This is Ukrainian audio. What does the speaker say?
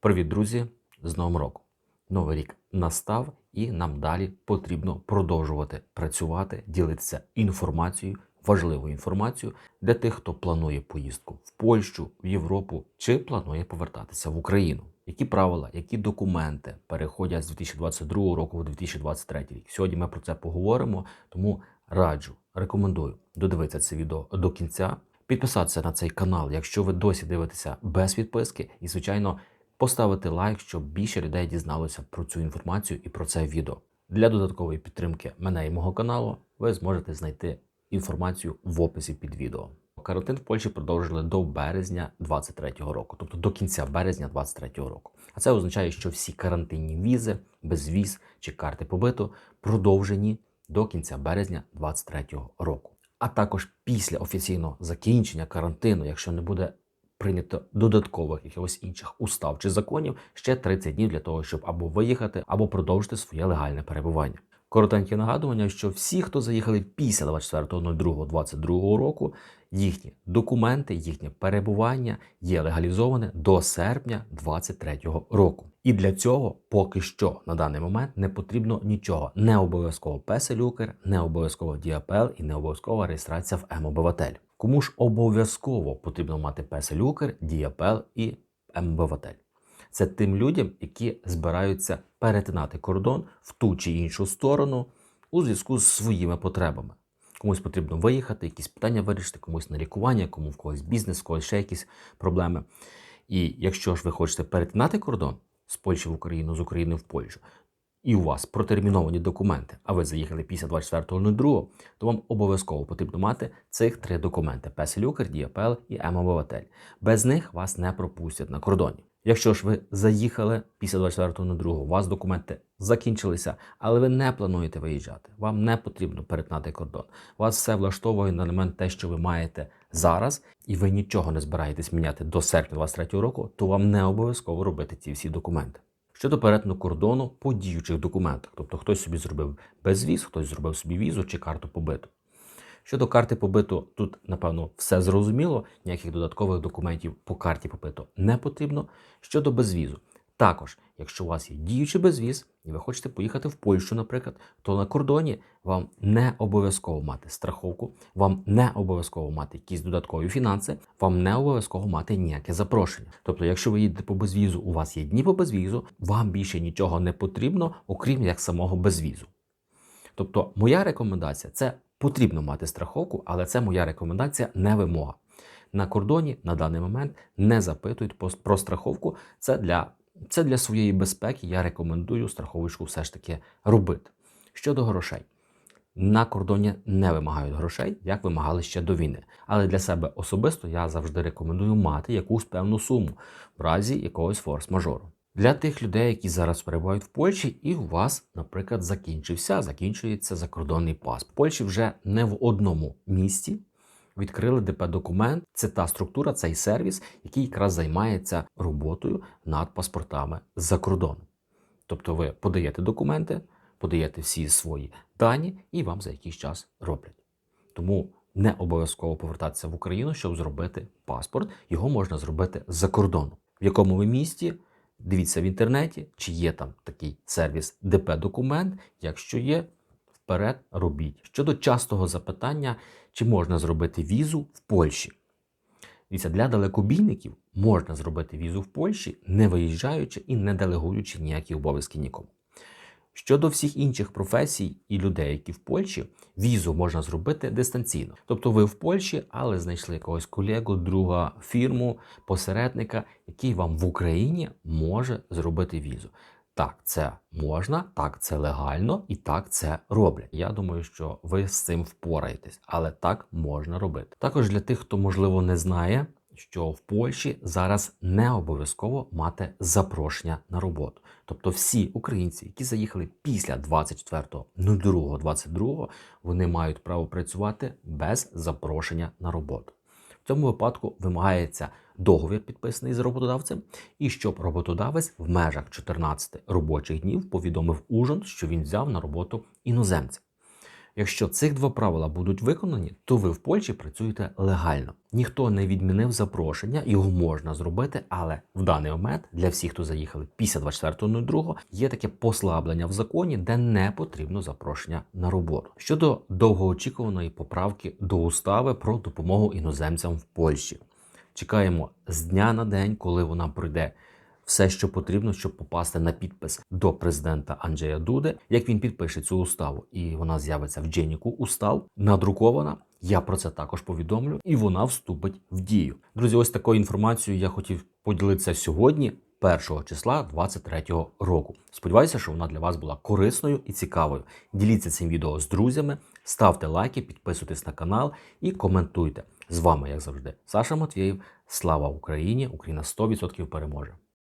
Привіт, друзі! З Новим роком! Новий рік настав, і нам далі потрібно продовжувати працювати, ділитися інформацією, важливою інформацією для тих, хто планує поїздку в Польщу, в Європу чи планує повертатися в Україну. Які правила, які документи переходять з 2022 року в 2023 рік? Сьогодні ми про це поговоримо, тому раджу, рекомендую додивитися це відео до кінця, підписатися на цей канал, якщо ви досі дивитеся без підписки, і звичайно поставити лайк, щоб більше людей дізналося про цю інформацію і про це відео. Для додаткової підтримки мене і мого каналу ви зможете знайти інформацію в описі під відео. Карантин в Польщі продовжили до березня 2023 року, тобто до кінця березня 2023 року. А це означає, що всі карантинні візи, безвіз чи карти побиту продовжені до кінця березня 2023 року. А також після офіційного закінчення карантину, якщо не буде прийнято додаткових якихось інших устав чи законів ще 30 днів для того, щоб або виїхати, або продовжити своє легальне перебування. Коротеньке нагадування, що всі, хто заїхали після 24.02.22 року, їхні документи, їхнє перебування є легалізоване до серпня 2023 року. І для цього поки що на даний момент не потрібно нічого. Не обов'язково песелюкер, не обов'язково діапел і не обов'язкова реєстрація в МОБВТель. Кому ж обов'язково потрібно мати песелюкер, діапел і МБВТель? Це тим людям, які збираються перетинати кордон в ту чи іншу сторону у зв'язку з своїми потребами. Комусь потрібно виїхати, якісь питання вирішити, комусь на лікування, кому в когось бізнес, в когось ще якісь проблеми. І якщо ж ви хочете перетинати кордон з Польщі в Україну, з України в Польщу, і у вас протерміновані документи, а ви заїхали після 24.02, то вам обов'язково потрібно мати цих три документи: Песелюкер, Діапел і МОБВТель. Без них вас не пропустять на кордоні. Якщо ж ви заїхали після 24.02, у вас документи закінчилися, але ви не плануєте виїжджати, вам не потрібно перетнати кордон. Вас все влаштовує на момент те, що ви маєте зараз, і ви нічого не збираєтесь міняти до серпня 2023 року, то вам не обов'язково робити ці всі документи. Щодо перетину кордону по діючих документах, тобто хтось собі зробив безвіз, хтось зробив собі візу чи карту побиту. Щодо карти побиту, тут, напевно, все зрозуміло, ніяких додаткових документів по карті побиту не потрібно. Щодо безвізу, також, якщо у вас є діючий безвіз, і ви хочете поїхати в Польщу, наприклад, то на кордоні вам не обов'язково мати страховку, вам не обов'язково мати якісь додаткові фінанси, вам не обов'язково мати ніяке запрошення. Тобто, якщо ви їдете по безвізу, у вас є дні по безвізу, вам більше нічого не потрібно, окрім як самого безвізу. Тобто, моя рекомендація це потрібно мати страховку, але це моя рекомендація, не вимога. На кордоні на даний момент не запитують про страховку. Це для це для своєї безпеки. Я рекомендую страховочку все ж таки робити. Щодо грошей, на кордоні не вимагають грошей, як вимагали ще до війни. Але для себе особисто я завжди рекомендую мати якусь певну суму в разі якогось форс-мажору. Для тих людей, які зараз перебувають в Польщі, і у вас, наприклад, закінчився, закінчується закордонний пас. В Польщі вже не в одному місті відкрили ДП-документ. Це та структура, цей сервіс, який якраз займається роботою над паспортами за кордоном. Тобто ви подаєте документи, подаєте всі свої дані, і вам за якийсь час роблять. Тому не обов'язково повертатися в Україну, щоб зробити паспорт. Його можна зробити за кордоном. В якому ви місті? Дивіться в інтернеті, чи є там такий сервіс ДП-документ. Якщо є, вперед робіть. Щодо частого запитання, чи можна зробити візу в Польщі. Дивіться, для далекобійників можна зробити візу в Польщі, не виїжджаючи і не делегуючи ніякі обов'язки нікому. Щодо всіх інших професій і людей, які в Польщі, візу можна зробити дистанційно. Тобто ви в Польщі, але знайшли якогось колегу, друга фірму, посередника, який вам в Україні може зробити візу. Так, це можна, так це легально і так це роблять. Я думаю, що ви з цим впораєтесь, але так можна робити. Також для тих, хто можливо не знає, що в Польщі зараз не обов'язково мати запрошення на роботу. Тобто всі українці, які заїхали після 24.02.22, вони мають право працювати без запрошення на роботу. В цьому випадку вимагається договір, підписаний з роботодавцем, і щоб роботодавець в межах 14 робочих днів повідомив ужин, що він взяв на роботу іноземця. Якщо цих два правила будуть виконані, то ви в Польщі працюєте легально. Ніхто не відмінив запрошення, його можна зробити, але в даний момент для всіх, хто заїхали після 24.02, є таке послаблення в законі, де не потрібно запрошення на роботу. Щодо довгоочікуваної поправки до устави про допомогу іноземцям в Польщі. Чекаємо з дня на день, коли вона пройде все, що потрібно, щоб попасти на підпис до президента Анджея Дуди. Як він підпише цю уставу, і вона з'явиться в Дженіку устав, надрукована. Я про це також повідомлю, і вона вступить в дію. Друзі, ось такою інформацією я хотів поділитися сьогодні. 1 числа 23-го року. Сподіваюся, що вона для вас була корисною і цікавою. Діліться цим відео з друзями, ставте лайки, підписуйтесь на канал і коментуйте. З вами, як завжди, Саша Матвєєв. Слава Україні! Україна 100% переможе!